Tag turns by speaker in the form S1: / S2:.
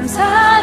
S1: 감사합니다.